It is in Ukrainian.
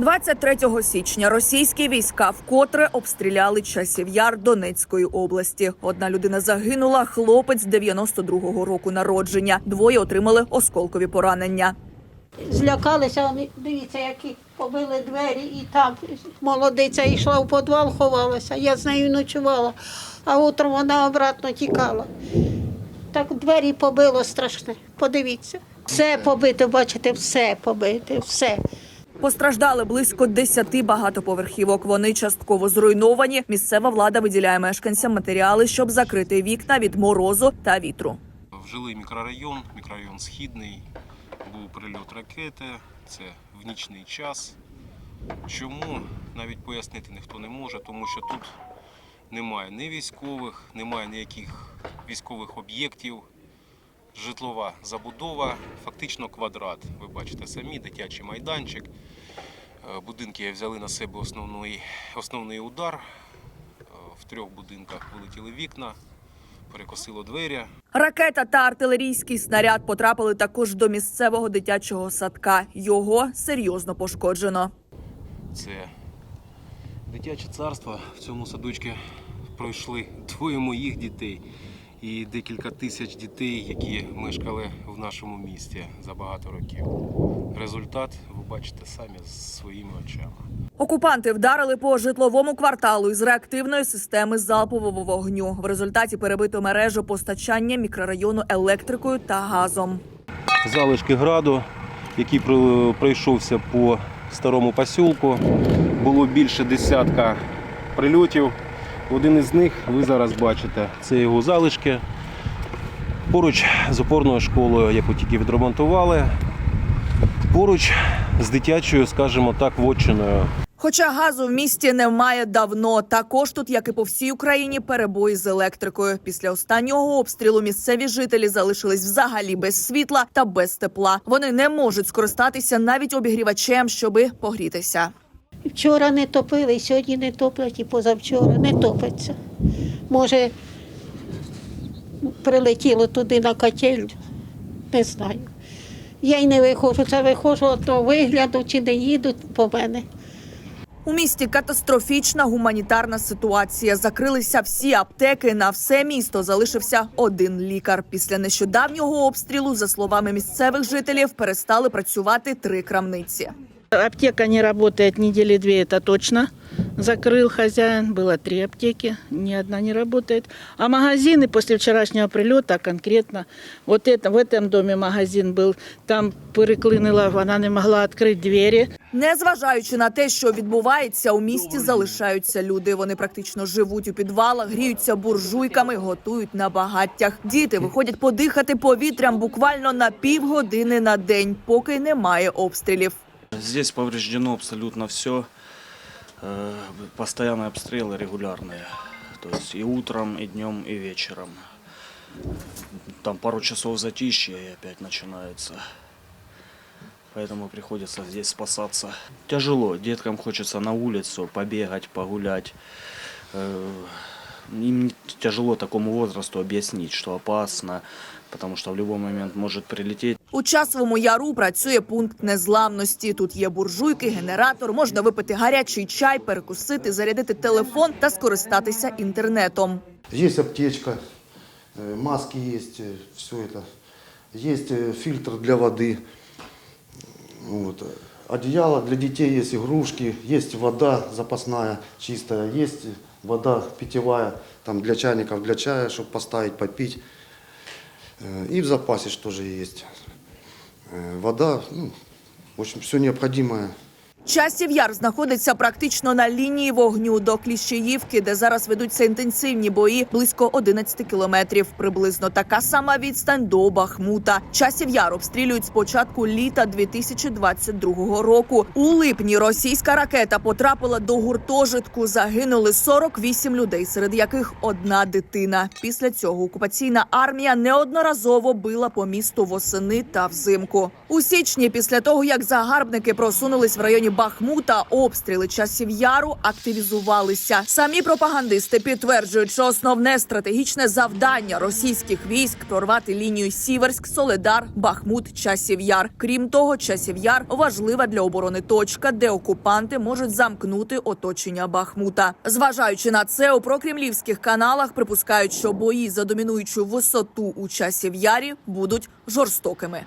23 січня російські війська вкотре обстріляли часів яр Донецької області. Одна людина загинула, хлопець 92-го року народження. Двоє отримали осколкові поранення. Злякалися, дивіться, які побили двері, і там молодиця йшла в підвал, ховалася. Я з нею ночувала, а утром вона обратно тікала. Так двері побило страшне. Подивіться. Все побите, бачите, все побите, все. Постраждали близько 10 багатоповерхівок. Вони частково зруйновані. Місцева влада виділяє мешканцям матеріали, щоб закрити вікна від морозу та вітру. В жилий мікрорайон, мікрорайон Східний, був прильот ракети, це в нічний час. Чому навіть пояснити ніхто не може, тому що тут немає ні військових, немає ніяких військових об'єктів. Житлова забудова, фактично квадрат. Ви бачите самі, дитячий майданчик. Е, Будинки взяли на себе основний, основний удар. Е, В трьох будинках вилетіли вікна, перекосило двері. Ракета та артилерійський снаряд потрапили також до місцевого дитячого садка. Його серйозно пошкоджено. Це дитяче царство. В цьому садочку пройшли двоє моїх дітей і декілька тисяч дітей, які мешкали в нашому місті за багато років. Результат ви бачите самі своїми очами. Окупанти вдарили по житловому кварталу із реактивної системи залпового вогню. В результаті перебито мережу постачання мікрорайону електрикою та газом. Залишки граду, який про- пройшовся по старому посілку, було більше десятка прильотів. Один із них ви зараз бачите, це його залишки. Поруч з опорною школою, яку тільки відремонтували. Поруч з дитячою, скажімо так, вотчиною. Хоча газу в місті немає давно, також тут, як і по всій Україні, перебої з електрикою. Після останнього обстрілу місцеві жителі залишились взагалі без світла та без тепла. Вони не можуть скористатися навіть обігрівачем, щоби погрітися. Вчора не топили, сьогодні не топлять, і позавчора не топиться. Може, прилетіло туди на котель, не знаю. Я й не виходжу, це виходжу от того вигляду, чи не їдуть по мене. У місті катастрофічна гуманітарна ситуація. Закрилися всі аптеки. На все місто залишився один лікар. Після нещодавнього обстрілу, за словами місцевих жителів, перестали працювати три крамниці. Аптека не работает недели две, это точно. Закрыл хозяин, было три аптеки, ни одна не работает. А магазины после вчерашнего прилета конкретно, вот это, в этом доме магазин был, там переклинила, вона не могла открыть двери. Незважаючи на те, що відбувається, у місті залишаються люди. Вони практично живуть у підвалах, гріються буржуйками, готують на багаттях. Діти виходять подихати повітрям буквально на півгодини на день, поки немає обстрілів. Здесь повреждено абсолютно все. Постоянные обстрелы регулярные. То есть и утром, и днем, и вечером. Там пару часов затишья и опять начинается. Поэтому приходится здесь спасаться. Тяжело. Деткам хочется на улицу побегать, погулять. Э, Им тяжело такому возрасту объяснить, что опасно, потому что в любой момент может прилететь. У часовому яру працює пункт незламності. Тут є буржуйки, генератор, можна випити гарячий чай, перекусити, зарядити телефон та скористатися інтернетом. Есть аптечка, э, маски есть, все это. Есть э, фильтр для воды. Вот. Одеяло для детей есть, игрушки, есть вода запасная, чистая, есть вода питьевая, там для чайников, для чая, чтобы поставить, попить. Э, И в запасе что же есть. Э, Вода, ну, в общем, все необходимое. Часів яр знаходиться практично на лінії вогню до Кліщеївки, де зараз ведуться інтенсивні бої близько 11 кілометрів. Приблизно така сама відстань до Бахмута. Часів яр обстрілюють з початку літа 2022 року. У липні російська ракета потрапила до гуртожитку. Загинули 48 людей, серед яких одна дитина. Після цього окупаційна армія неодноразово била по місту восени та взимку. У січні, після того як загарбники просунулись в районі Бахмута обстріли часів яру активізувалися. Самі пропагандисти підтверджують, що основне стратегічне завдання російських військ прорвати лінію Сіверськ, Соледар, Бахмут, часів яр. Крім того, часів яр важлива для оборони точка, де окупанти можуть замкнути оточення Бахмута. Зважаючи на це, у прокремлівських каналах припускають, що бої за домінуючу висоту у часів ярі будуть жорстокими.